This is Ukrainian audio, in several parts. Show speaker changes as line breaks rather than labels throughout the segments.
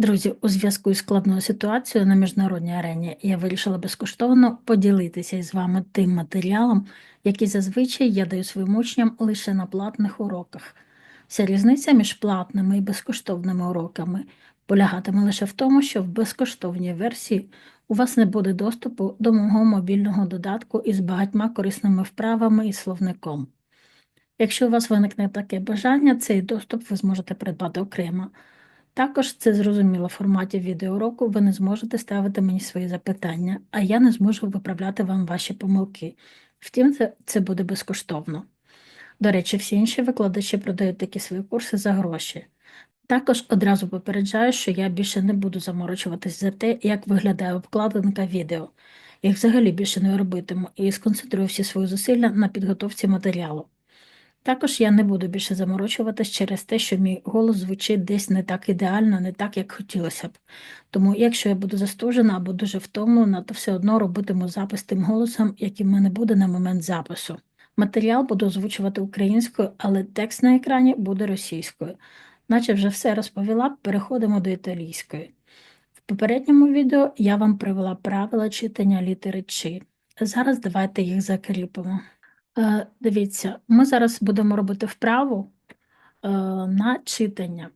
Друзі, у зв'язку із складною ситуацією на міжнародній арені я вирішила безкоштовно поділитися із вами тим матеріалом, який зазвичай я даю своїм учням лише на платних уроках. Вся різниця між платними і безкоштовними уроками полягатиме лише в тому, що в безкоштовній версії у вас не буде доступу до мого мобільного додатку із багатьма корисними вправами і словником. Якщо у вас виникне таке бажання, цей доступ ви зможете придбати окремо. Також це зрозуміло в форматі відеоуроку, ви не зможете ставити мені свої запитання, а я не зможу виправляти вам ваші помилки. Втім, це, це буде безкоштовно. До речі, всі інші викладачі продають такі свої курси за гроші. Також одразу попереджаю, що я більше не буду заморочуватись за те, як виглядає обкладинка відео. Я їх взагалі більше не робитиму і сконцентрую всі свої зусилля на підготовці матеріалу. Також я не буду більше заморочуватись через те, що мій голос звучить десь не так ідеально, не так, як хотілося б. Тому, якщо я буду застужена або дуже втомлена, то все одно робитиму запис тим голосом, який в мене буде на момент запису. Матеріал буду озвучувати українською, але текст на екрані буде російською. Наче вже все розповіла, переходимо до італійської. В попередньому відео я вам привела правила читання літери «чи». Зараз давайте їх закріпимо. Е, Дивіться, ми зараз будемо робити вправу е, на читання.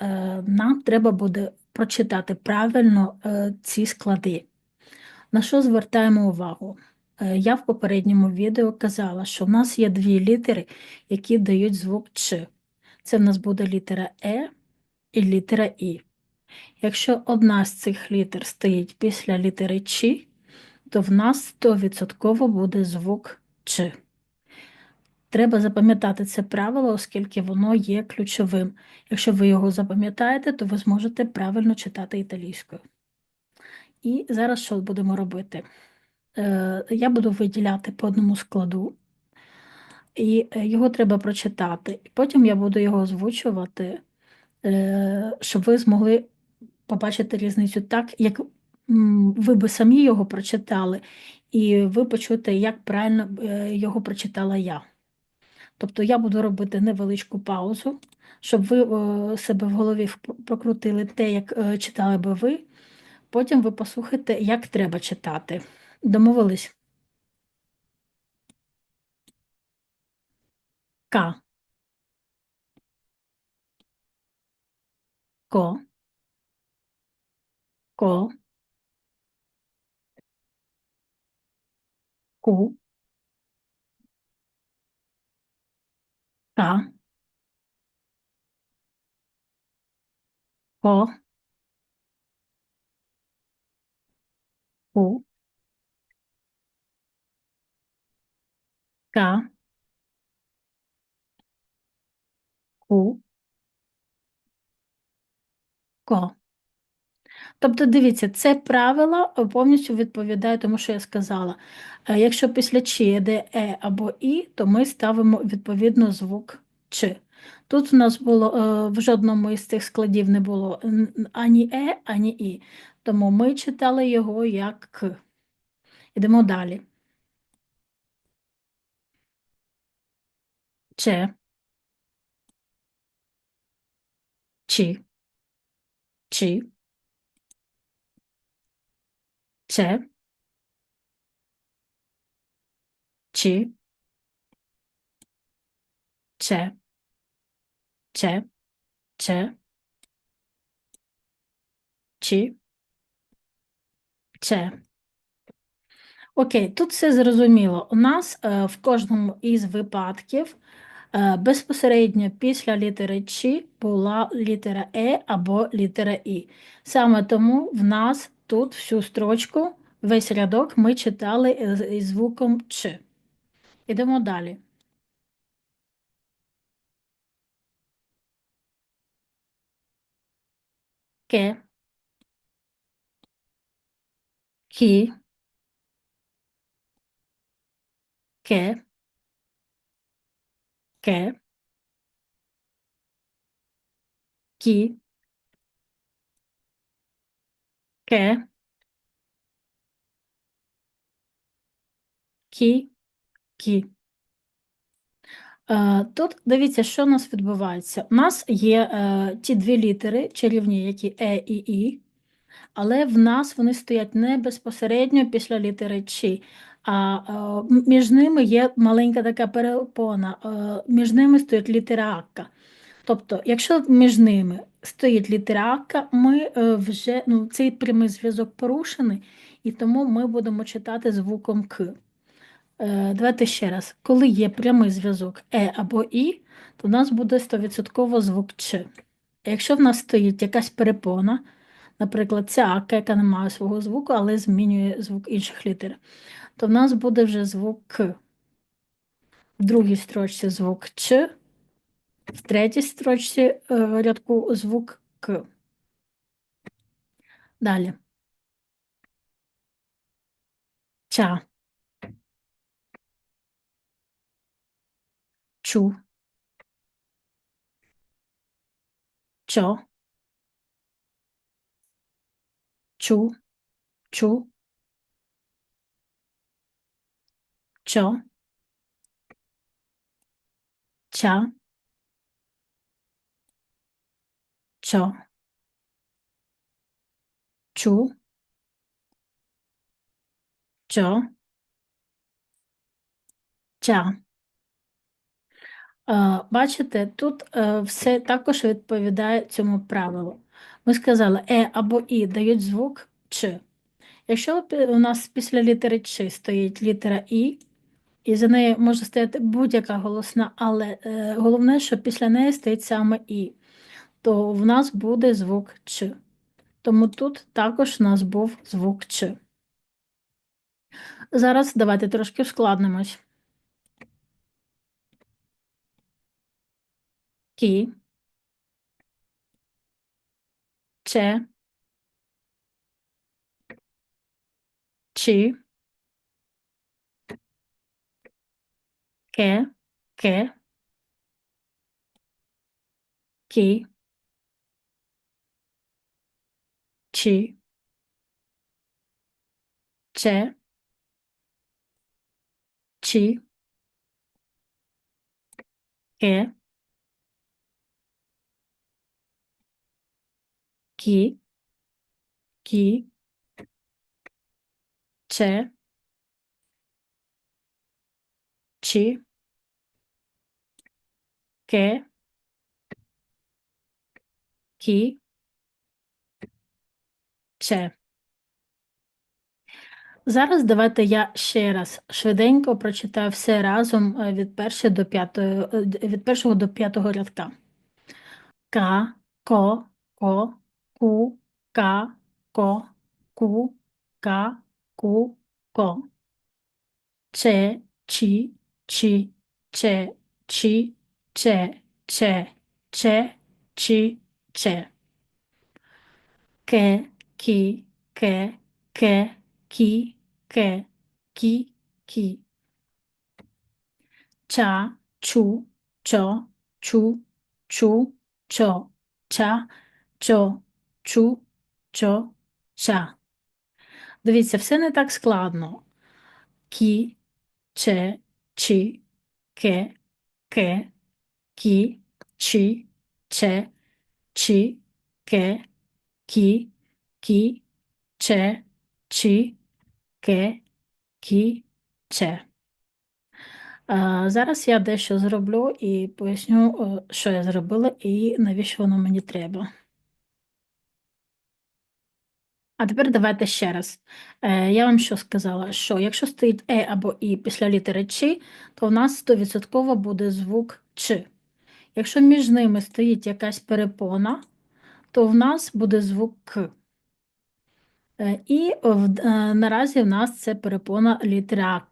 Е, Нам треба буде прочитати правильно ці склади. На що звертаємо увагу? Я в попередньому відео казала, що в нас є дві літери, які дають звук Ч. Це в нас буде літера Е і літера І. Якщо одна з цих літер стоїть після літери Ч, то в нас 100% буде звук Ч. Треба запам'ятати це правило, оскільки воно є ключовим. Якщо ви його запам'ятаєте, то ви зможете правильно читати італійською. І зараз що будемо робити? Е, Я буду виділяти по одному складу, і е, його треба прочитати. Потім я буду його озвучувати, е, щоб ви змогли побачити різницю так, як ви би самі його прочитали, і ви почуєте, як правильно його прочитала я. Тобто я буду робити невеличку паузу, щоб ви е, себе в голові прокрутили те, як е, читали би ви. Потім ви послухаєте, як треба читати. Домовились? К. Ко. Ко. Ку. Ка. Ко. Ку. Ка. Ку. Ко. Тобто, дивіться, це правило е, повністю відповідає тому, що я сказала. Е, Якщо після «чи» йде е або і, то ми ставимо відповідно звук чи. Тут у нас було е, в жодному із цих складів не було ані е, ані і. Тому ми читали його як к. Йдемо далі. Че. Чи. Чи. Че. Чи. Че. Че. Че. Чи. Че. Окей, тут все зрозуміло. У нас е, в кожному із випадків е, безпосередньо після літери «чи» була літера Е або літера І. Саме тому в нас тут всю строчку, весь рядок ми читали із, із звуком Ч. Ідемо далі. Ке. Кі. Ке. Ке. Кі. Ке. Кі. Кі. Е, Тут дивіться, що у нас відбувається. У нас є е, ті дві літери чарівні, які Е і І, але в нас вони стоять не безпосередньо після літери Чи, а е, між ними є маленька така перепона. Е, між ними стоїть літера Акка. Тобто, якщо між ними стоїть літера Акка, ми е, вже ну, цей прямий зв'язок порушений, і тому ми будемо читати звуком К. Е, Давайте ще раз. Коли є прямий зв'язок Е або І, то в нас буде 100% звук Ч. Якщо в нас стоїть якась перепона, наприклад, ця Ака, яка не має свого звуку, але змінює звук інших літер, то в нас буде вже звук К. В другій строчці звук Ч, в третій строчці е, рядку звук К. Далі. Ча. Чу. Чо. Чу. Чу. Чо. Ча. Чо. Чу. Чо. Ча. Е, Бачите, тут е, все також відповідає цьому правилу. Ми сказали Е або І дають звук Ч. Якщо у нас після літери Ч стоїть літера І, і за нею може стояти будь-яка голосна, але е, головне, що після неї стоїть саме І, то в нас буде звук Ч. Тому тут також у нас був звук Ч. Зараз давайте трошки ускладнимось. Кі, Че, Чи, Ке, Ке, Кі, Чи, Че, Чи, Ке, Кі, Кі, Че, Чи, Ке, Кі, Че. Зараз давайте я ще раз швиденько прочитаю все разом е, від першого до п'ятої, е, від першого до п'ятого рядка. Ка, ко, ко, ку, ка, ко, ку, ка, ку, ко. Че, чи, чи, че, чи, че, че, че, чи, че. Ке, ки, ке, ке, ки, ке, ки, ки. Ча, чу, чо, чу, чу, чо, ча, чо, чу, чо, ча. Дивіться, все не так складно. Кі, че, чи, ке, ке, кі, чи, че, чи, ке, кі, кі, че, чи, ке, кі, че. Зараз я дещо зроблю і поясню, що я зробила і навіщо воно мені треба. А тепер давайте ще раз. Е, Я вам що сказала, що якщо стоїть Е або І після літери Ч, то в нас 100% буде звук Ч. Якщо між ними стоїть якась перепона, то в нас буде звук К. Е, І е, наразі в нас це перепона літера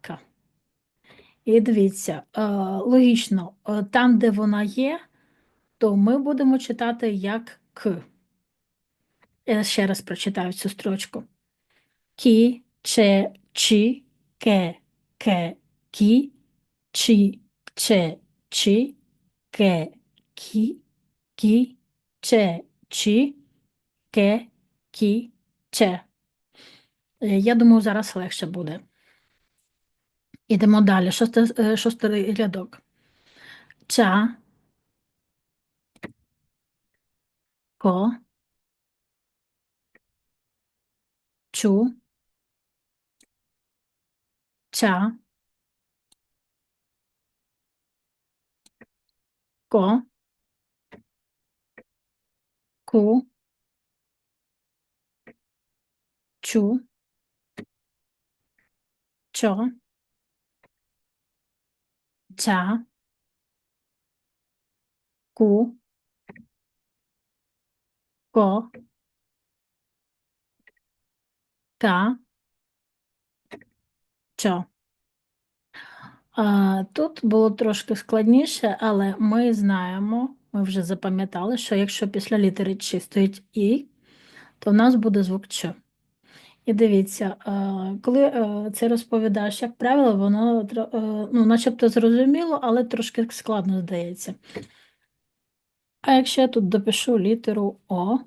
І дивіться, е, логічно, там, де вона є, то ми будемо читати як К. Я ще раз прочитаю цю строчку. Кі, че, чи, ке, ке, кі, чи, че, чи, ке, кі, кі, че, чи, ке, кі, че. Е, Я думаю, зараз легше буде. Ідемо далі. Шосте- е, Шостий рядок. ча, ко, чу, ча, ко, ку, чу, чо, ча, ку, ко, ка, чо. Тут було трошки складніше, але ми знаємо, ми вже запам'ятали, що якщо після літери Ч стоїть І, то в нас буде звук Ч. І дивіться, е, коли е, це розповідаєш, як правило, воно е, ну, начебто зрозуміло, але трошки складно здається. А якщо я тут допишу літеру О,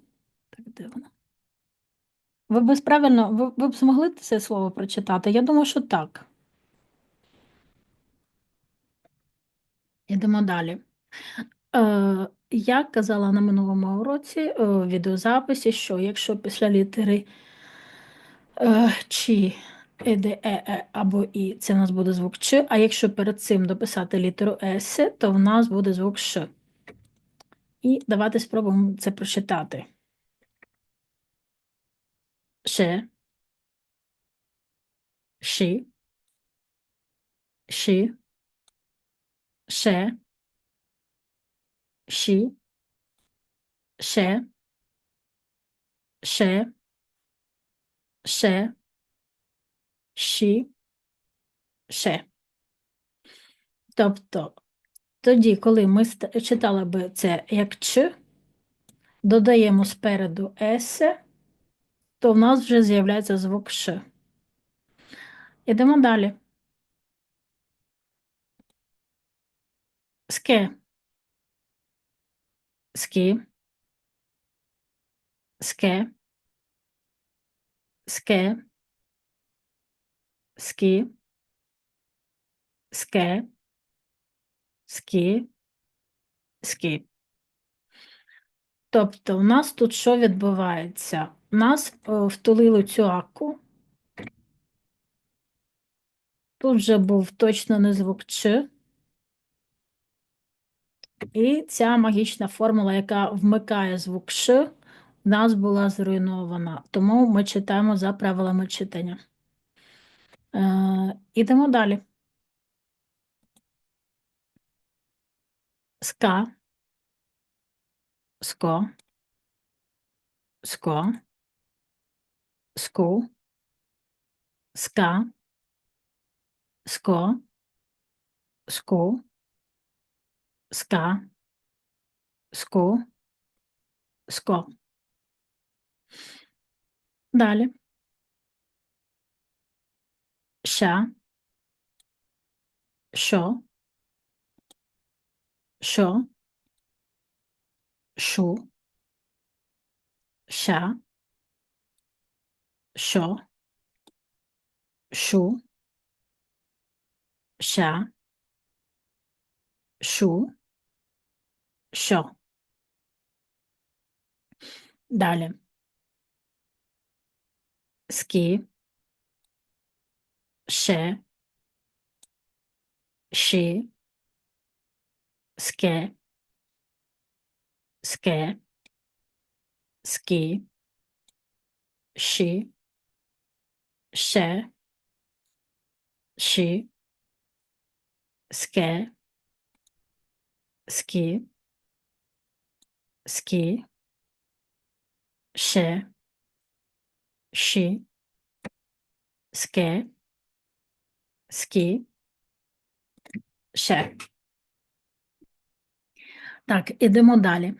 так де вона? Ви б правильно, ви, ви б змогли це слово прочитати? Я думаю, що так. Йдемо далі. Е, я казала на минулому уроці в відеозаписі, що якщо після літери е, Ч, е, Д, Е, Е або І, це в нас буде звук Ч, а якщо перед цим дописати літеру С, то в нас буде звук Ш. І давайте спробуємо це прочитати. Ше, ши, ши, ше, ші, ше, ше, ше, ші, ше. Тобто, тоді, коли ми читали би це як Ч, додаємо спереду С, то в нас вже з'являється звук Ш. Ідемо далі. Ске. Скі. Ске. Ске. Скі. Ске. Скі. Скі. Тобто, у нас тут що відбувається? У нас е, втулили цю аку. Тут вже був точно не звук Ч. І ця магічна формула, яка вмикає звук Ш, нас була зруйнована. Тому ми читаємо за правилами читання. Е, Ідемо далі. Ска. Ско. Ско. Ску. Ска. Ско. Ску. Ска. Ску. Ско. Далі. Ща. Що. Що. Шу. Ща. Що. Шу. Ща. Шу. Що. Далі. Скі. Ще. Ші. Ске. Ске. Скі. Ші. Ще. Ші. Ске. Скі. Скі. Ще. Ші. Ске. Скі. Ще. Так, ідемо далі.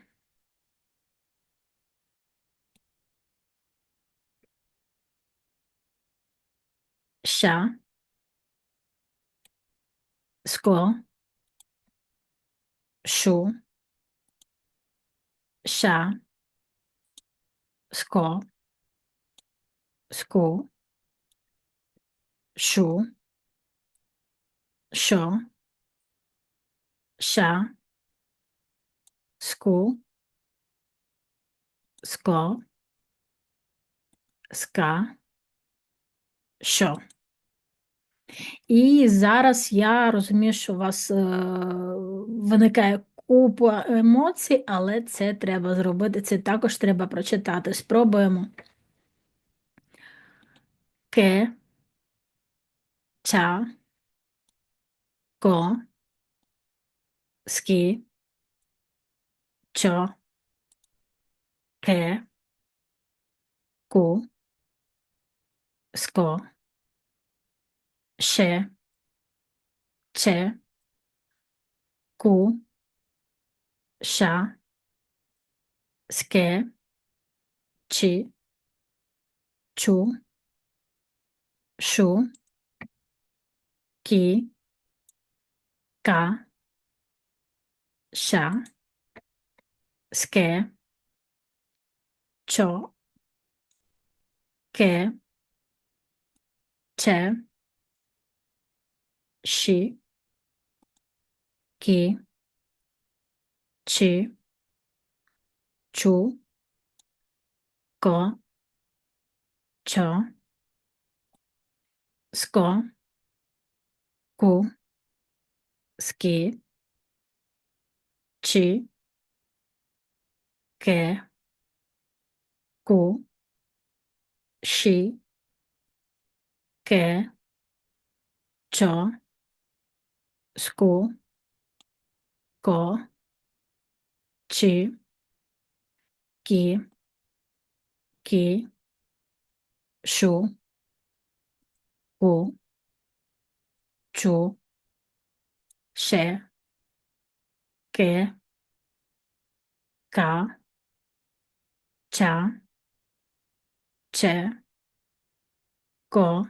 Ща. Ско. Шу. Ща. Ско. Ску. Шу. Що. ша, ску, ско, ска, що. І зараз я розумію, що у вас е, виникає купа емоцій, але це треба зробити. Це також треба прочитати. Спробуємо. Ке, ча, ко, скі, чо, ке, ку, ско, ше, че, ку, ша, ске, чи, чу, шу, кі, ка, ша, ске, чо, ке, че, ші, кі, чи, чу, ко, чо, ско, ку, скі, чи, ке, ку, ші, ке, чо, ску, ко, чи, кі, кі, шу, ку, чу, ше, ке, ка, ча, че, ко,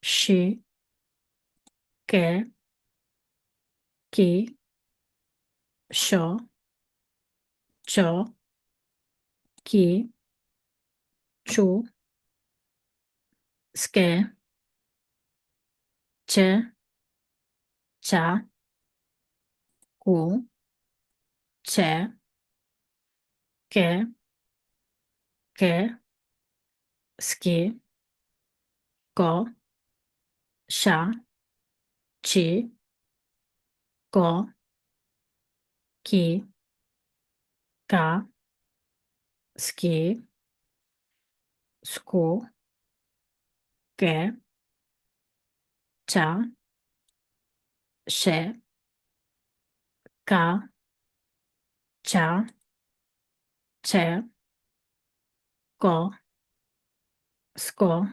ші, ке, кі, що, чо, кі, чу, ске, че, ча, ку, че, ке, ке, скі, ко, ша, чи, ко, кі, ка, скі, ску, ке, ча, ше, ка, ча, че, ко, ско,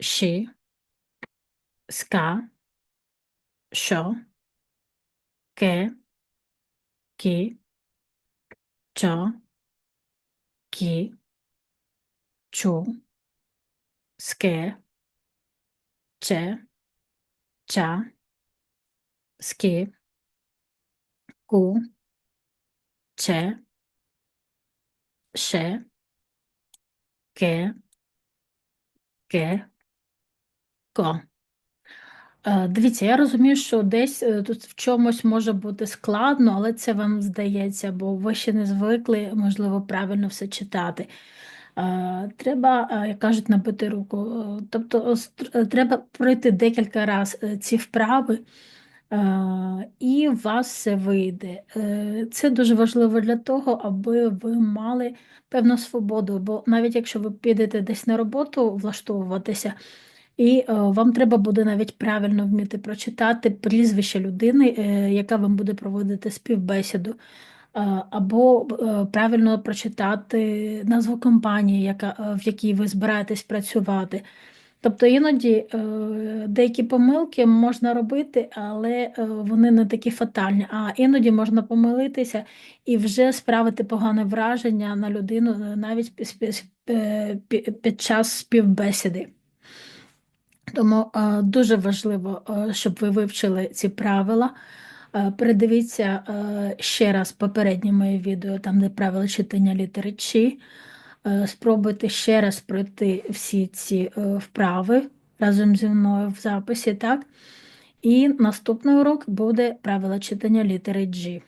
ші, ска, шо, ке, кі, чо, кі, чу, ске, че, ча, скі, ку, че, ше, ке, ке, ко. Дивіться, я розумію, що десь тут в чомусь може бути складно, але це вам здається, бо ви ще не звикли, можливо, правильно все читати. Е, Треба, е, як кажуть, набити руку. Е, Тобто треба пройти декілька разів ці вправи, і у вас все вийде. Це дуже важливо для того, аби ви мали певну свободу, бо навіть якщо ви підете десь на роботу влаштовуватися, і вам треба буде навіть правильно вміти прочитати прізвище людини, яка вам буде проводити співбесіду, або е, правильно прочитати назву компанії, яка, е, в якій ви збираєтесь працювати. Тобто іноді е, деякі помилки можна робити, але е, вони не такі фатальні. А іноді можна помилитися і вже справити погане враження на людину е, навіть під, час співбесіди. Тому е, дуже важливо, е, щоб ви вивчили ці правила. Е, Передивіться е, ще раз попереднє моє відео, там де правила читання літери «Чи». Е, Спробуйте ще раз пройти всі ці вправи разом зі мною в записі, так? І наступний урок буде правила читання літери G.